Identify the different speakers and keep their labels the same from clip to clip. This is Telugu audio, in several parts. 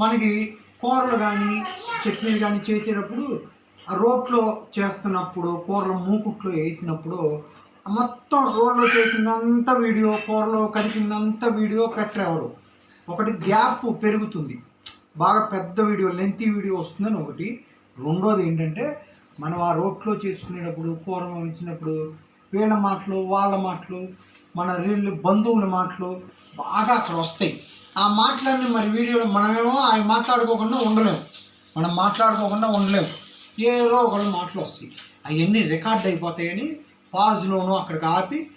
Speaker 1: మనకి కూరలు కానీ చట్నీలు కానీ చేసేటప్పుడు ఆ రోట్లో చేస్తున్నప్పుడు కూరలు మూకుట్లో వేసినప్పుడు మొత్తం రోడ్లో చేసిందంతా వీడియో కూరలో కలిపిందంతా వీడియో పెట్టరేవారు ఒకటి గ్యాప్ పెరుగుతుంది. బాగా పెద్ద వీడియో లెంతీ వీడియో వస్తుందని ఒకటి. రెండోది ఏంటంటే మనం ఆ రోట్లో చేసుకునేటప్పుడు కూరలు ఇచ్చినప్పుడు వీళ్ళ మాటలు వాళ్ళ మాటలు మన వీళ్ళు బంధువుల మాటలు బాగా అక్కడ వస్తాయి. ఆ మాటలన్నీ మరి వీడియోలో మనమేమో అవి మాట్లాడుకోకుండా ఉండలేము మనం మాట్లాడుకోకుండా ఉండలేము ఏదో ఒకళ్ళు మాటలు వస్తాయి. అవన్నీ రికార్డ్ అయిపోతాయని పాజ్లోను అక్కడికి ఆపి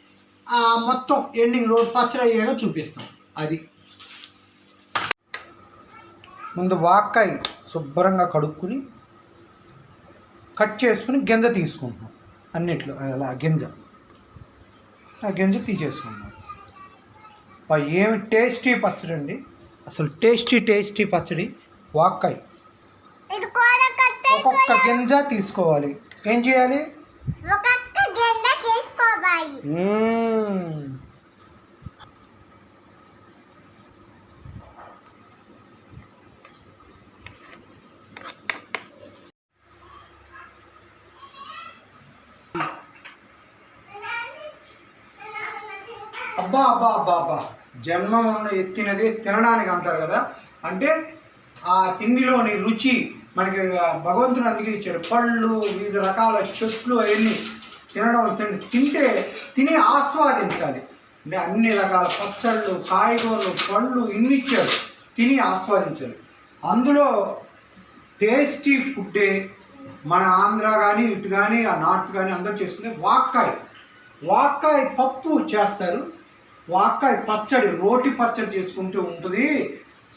Speaker 1: ఆ మొత్తం ఎండింగ్ రోడ్ పచ్చడి అయ్యాక చూపిస్తాం. అది. ముందు వాక్కాయ శుభ్రంగా కడుక్కుని కట్ చేసుకుని గింజ తీసుకుంటున్నాం. అన్నిట్లో అలా గింజ. ఆ గింజ తీసేసుకున్నాం అబ్బా, ఏమి టేస్టీ పచ్చడి అండి? అసలు టేస్టీ టేస్టీ పచ్చడి వాక్కాయ. ఒక్కొక్క గింజ తీసుకోవాలి. ఏం చేయాలి. అబ్బా అబ్బా అబ్బా అబ్బా. జన్మం ఎత్తినది తినడానికి అంటారు కదా. అంటే ఆ తిండిలోని రుచి మనకి భగవంతుడు అందుకే ఇచ్చాడు. పళ్ళు వివిధ రకాల చెట్లు అవన్నీ తినడం తింటే తిని ఆస్వాదించాలి. అంటే అన్ని రకాల పచ్చళ్ళు కాయగూరలు పళ్ళు ఇన్ని ఇచ్చాడు. తిని ఆస్వాదించాలి అందులో టేస్టీ ఫుడ్డే మన ఆంధ్ర కానీ ఇటు కానీ ఆ నార్త్ కానీ అందరు చేస్తుంది వాక్కాయ. వాక్కాయ పప్పు చేస్తారు. వాక్కాయ పచ్చడి రోటి పచ్చడి చేసుకుంటూ ఉంటుంది.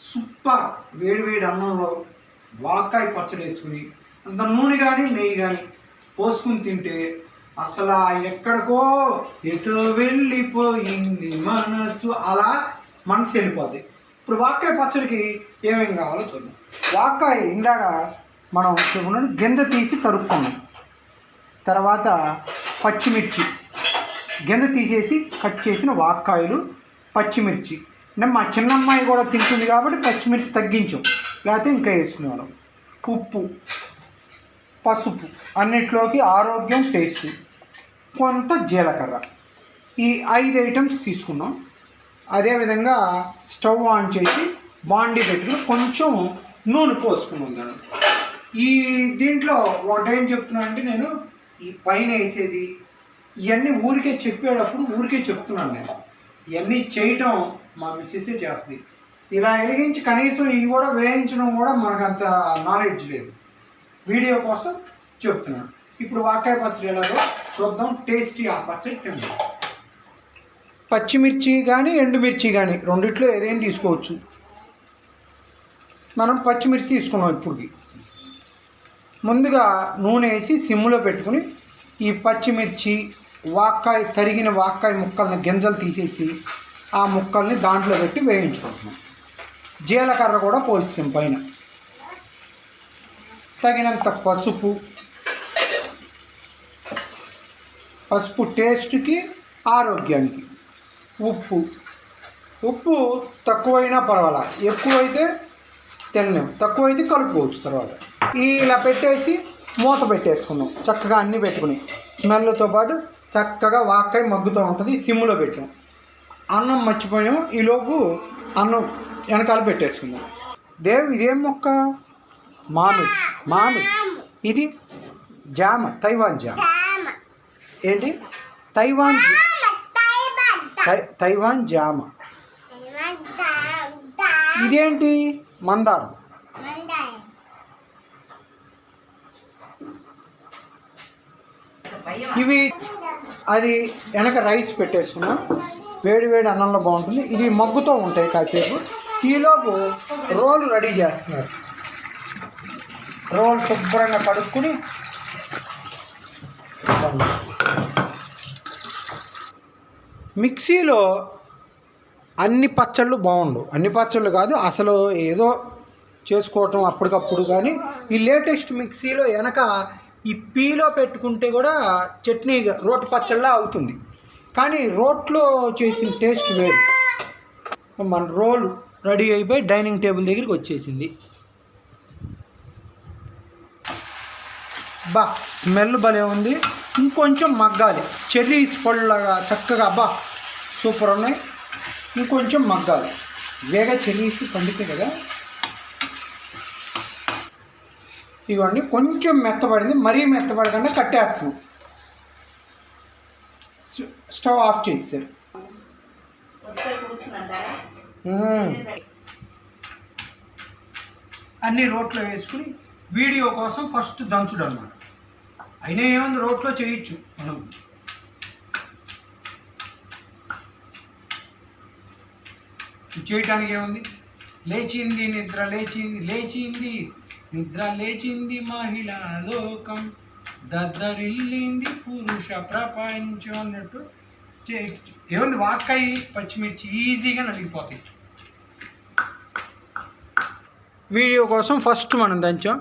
Speaker 1: సూపర్. వేడి వేడి అన్నంలో వాక్కాయ పచ్చడి వేసుకుని అంత నూనె కానీ నెయ్యి కానీ పోసుకుని తింటే అసలు ఎక్కడికో ఎటో వెళ్ళిపోయింది మనసు. అలా మనసు వెళ్ళిపోద్ది. ఇప్పుడు వాక్కాయ పచ్చడికి ఏమేం కావాలో చూద్దాం. వాక్కాయ ఇందాక మనం చెప్పుకున్నాడు గింజ తీసి తరుక్కున్నాం తర్వాత పచ్చిమిర్చి. గింజ తీసేసి కట్ చేసిన వాక్కాయలు పచ్చిమిర్చి. నేను మా చిన్నమ్మాయి కూడా తింటుంది కాబట్టి పచ్చిమిర్చి తగ్గించాం. లేకపోతే ఇంకా వేసుకునేవాళ్ళం. ఉప్పు పసుపు అన్నిట్లోకి ఆరోగ్యం టేస్ట్. కొంత జీలకర్ర. ఈ ఐదు ఐటమ్స్ తీసుకున్నాం. అదేవిధంగా స్టవ్ ఆన్ చేసి బాండి పెట్టుకుని కొంచెం నూనె పోసుకున్నాం దాన్ని ఈ దీంట్లో ఒకటేం చెప్తున్నా అంటే నేను ఈ పైన వేసేది ఇవన్నీ ఊరికే చెప్పేటప్పుడు ఊరికే చెప్తున్నాను నేను. ఇవన్నీ చేయటం మా మిస్సెసే చేస్తుంది. ఇలా వెలిగించి కనీసం ఇవి కూడా వేయించడం కూడా మనకు అంత నాలెడ్జ్ లేదు. వీడియో కోసం చెప్తున్నాను. ఇప్పుడు వాకాయ పచ్చడి ఎలాగో చూద్దాం. టేస్టీ ఆ పచ్చడి తిందాం. పచ్చిమిర్చి కానీ ఎండుమిర్చి కానీ రెండిట్లో ఏదైనా తీసుకోవచ్చు? మనం పచ్చిమిర్చి తీసుకున్నాం ఇప్పటికి. ముందుగా నూనె వేసి సిమ్లో పెట్టుకుని ఈ పచ్చిమిర్చి వాక్కాయ తరిగిన వాక్కాయ ముక్కల్ని గింజలు తీసేసి ఆ ముక్కల్ని దాంట్లో పెట్టి వేయించుకుంటున్నాం. జీలకర్ర కూడా పోస్తాం పైన. తగినంత పసుపు. పసుపు టేస్ట్కి ఆరోగ్యానికి. ఉప్పు. ఉప్పు తక్కువైనా పర్వాలా. ఎక్కువైతే తినలేము తక్కువైతే కలుపుకోవచ్చు తర్వాత. ఇలా పెట్టేసి మూత పెట్టేసుకున్నాం చక్కగా అన్నీ పెట్టుకుని. స్మెల్తో పాటు చక్కగా వాక్కాయ మగ్గుతూ ఉంటుంది సిమ్లో పెట్టాం. అన్నం మర్చిపోయాం ఈలోపు అన్నం వెనకాల పెట్టేసుకుందాం. దేవు ఇదేం మొక్క? మామిడి. మామిడి. ఇది జామ తైవాన్ జామ. ఏంటి? తైవాన్ తై- తైవాన్ జామ. ఇదేంటి? మందారం. ఇవి అది వెనక రైస్ పెట్టేసుకున్నాం. వేడి వేడి అన్నంలో బాగుంటుంది. ఇది మగ్గుతో ఉంటాయి కాసేపు. ఈలోపు రోలు రెడీ చేస్తున్నారు. రోల్ శుభ్రంగా కడుక్కుని మిక్సీలో అన్ని పచ్చళ్ళు బాగుండు. అన్ని పచ్చళ్ళు కాదు అసలు ఏదో చేసుకోవటం అప్పటికప్పుడు కానీ ఈ లేటెస్ట్ మిక్సీలో వెనక ఈ పీలో పెట్టుకుంటే కూడా చట్నీ రోటి పచ్చళ్ళ అవుతుంది. కానీ రోట్లో చేసిన టేస్ట్ వేరు. మన రోలు రెడీ అయిపోయి డైనింగ్ టేబుల్ దగ్గరికి వచ్చేసింది. బా స్మెల్ భలే ఉంది. ఇంకొంచెం మగ్గాలి. చెర్రీస్ పళ్ళగా చక్కగా బా సూపర్ ఉన్నాయి. ఇంకొంచెం మగ్గాలి. వేగ చెర్రీస్ పండితే కదా ఇదిగోండి కొంచెం మెత్తబడింది మరీ మెత్తబడకుండా కట్టేస్తాం స్టవ్ ఆఫ్ చేస్తారు మ్మ్. అన్ని రోట్లో వేసుకుని వీడియో కోసం ఫస్ట్ దంచుడు అనమాట అయినా ఏముంది రోట్లో చేయొచ్చు మనం. చేయటానికి ఏముంది? లేచింది నిద్ర లేచింది లేచింది. నిద్ర లేచింది మహిళా లోకం. దద్దరిల్లింది పురుష ప్రపంచం అన్నట్టు ఏమండి ఏముంది వాకాయి పచ్చిమిర్చి ఈజీగా నలిగిపోతాయి. వీడియో కోసం ఫస్ట్ మనం దంచాం.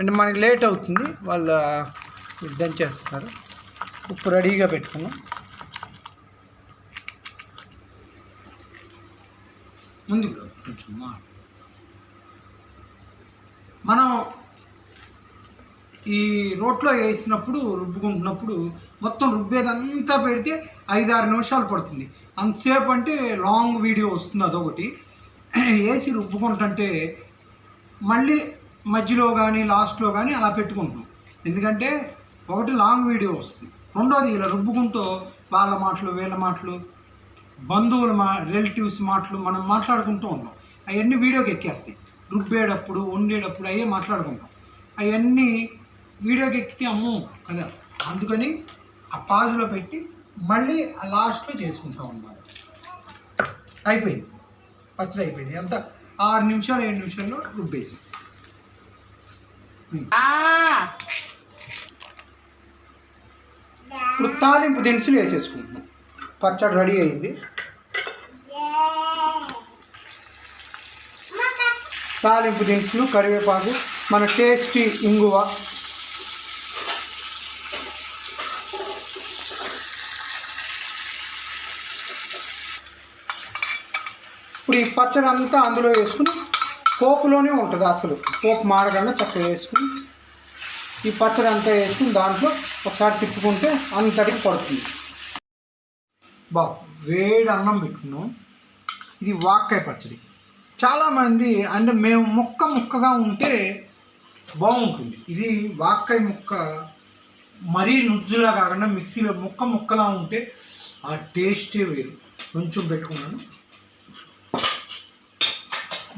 Speaker 1: అంటే మనకి లేట్ అవుతుంది. వాళ్ళు దంచేస్తారు ఉప్పు రెడీగా పెట్టుకున్నాం. ముందు కొంచెం మా మనం ఈ రోట్లో వేసినప్పుడు రుబ్బుకుంటున్నప్పుడు మొత్తం రుబ్బేదంతా పెడితే ఐదు ఆరు నిమిషాలు పడుతుంది. అంతసేపు అంటే లాంగ్ వీడియో వస్తుంది అదొకటి. వేసి రుబ్బుకుంటుంటే మళ్ళీ మధ్యలో కానీ లాస్ట్లో కానీ అలా పెట్టుకుంటున్నాం. ఎందుకంటే ఒకటి లాంగ్ వీడియో వస్తుంది. రెండోది ఇలా రుబ్బుకుంటూ వాళ్ళ మాటలు వీళ్ళ మాటలు బంధువుల మా రిలేటివ్స్ మాటలు మనం మాట్లాడుకుంటూ ఉన్నాం. అవన్నీ వీడియోకి ఎక్కేస్తాయి. రుబ్బేటప్పుడు వండేటప్పుడు అయ్యే మాట్లాడుకుంటాం. అవన్నీ వీడియోకి ఎక్కితే అమ్మో కదా. అందుకని ఆ పాజులో పెట్టి మళ్ళీ ఆ లాస్ట్లో చేసుకుంటాం అన్నమాట. అయిపోయింది. పచ్చడి అయిపోయింది. ఎంత? ఆరు నిమిషాలు ఏడు నిమిషాల్లో రుబ్బేసి. ఇప్పుడు తాలింపు దినుసులు వేసేసుకుంటున్నాం. పచ్చడి రెడీ అయింది. తాలింపు దినుసులు కరివేపాకు మన టేస్టీ ఇంగువ. ఇప్పుడు ఈ పచ్చడి అంతా అందులో వేసుకుని పోపులోనే ఉంటుంది అసలు. పోపు మాడకుండా చక్కగా వేసుకుని ఈ పచ్చడి అంతా వేసుకుని దాంట్లో ఒకసారి తిప్పుకుంటే అంతటికి పడుతుంది. బా వేడి అన్నం పెట్టుకున్నాం. ఇది వాక్కాయ పచ్చడి. చాలామంది అంటే మేము ముక్క ముక్కగా ఉంటే బాగుంటుంది. ఇది వాక్కాయ ముక్క మరీ నుజ్జులా కాకుండా మిక్సీలో ముక్క ముక్కలా ఉంటే ఆ టేస్టే వేరు. కొంచెం పెట్టుకున్నాను.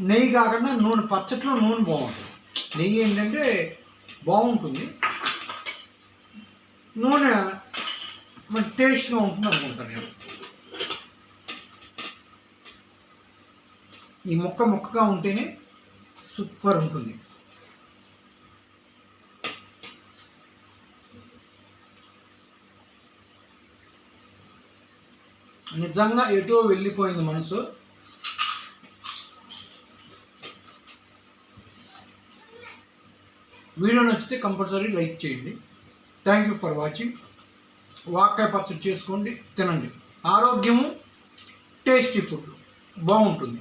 Speaker 1: నెయ్యి కాకుండా నూనె పచ్చట్లో నూనె బాగుంటుంది. నెయ్యి ఏంటంటే బాగుంటుంది. నూనె మన టేస్ట్గా ఉంటుంది అనుకుంటాను నేను. ఈ మొక్క ముక్కగా ఉంటేనే సూపర్ ఉంటుంది. నిజంగా ఎటో వెళ్ళిపోయింది మనసు. వీడియో నచ్చితే కంపల్సరీ లైక్ చేయండి. థ్యాంక్ యూ ఫర్ వాచింగ్ వాక్కాయ పచ్చడి చేసుకోండి తినండి. ఆరోగ్యము టేస్టీ ఫుడ్ బాగుంటుంది.